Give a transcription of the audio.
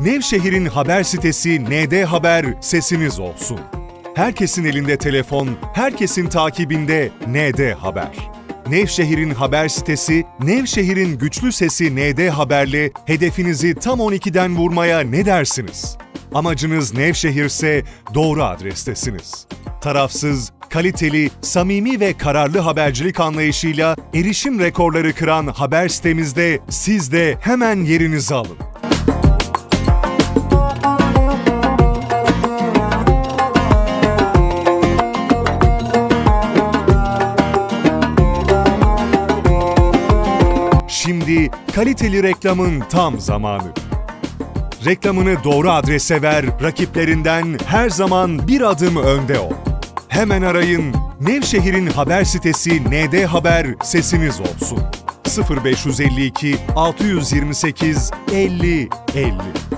Nevşehir'in haber sitesi ND Haber sesiniz olsun. Herkesin elinde telefon, herkesin takibinde ND Haber. Nevşehir'in haber sitesi, Nevşehir'in güçlü sesi ND Haber'le hedefinizi tam 12'den vurmaya ne dersiniz? Amacınız Nevşehir'se doğru adrestesiniz. Tarafsız, kaliteli, samimi ve kararlı habercilik anlayışıyla erişim rekorları kıran haber sitemizde siz de hemen yerinizi alın. Şimdi kaliteli reklamın tam zamanı. Reklamını doğru adrese ver, rakiplerinden her zaman bir adım önde ol. Hemen arayın, Nevşehir'in haber sitesi ND Haber sesiniz olsun. 0552 628 50 50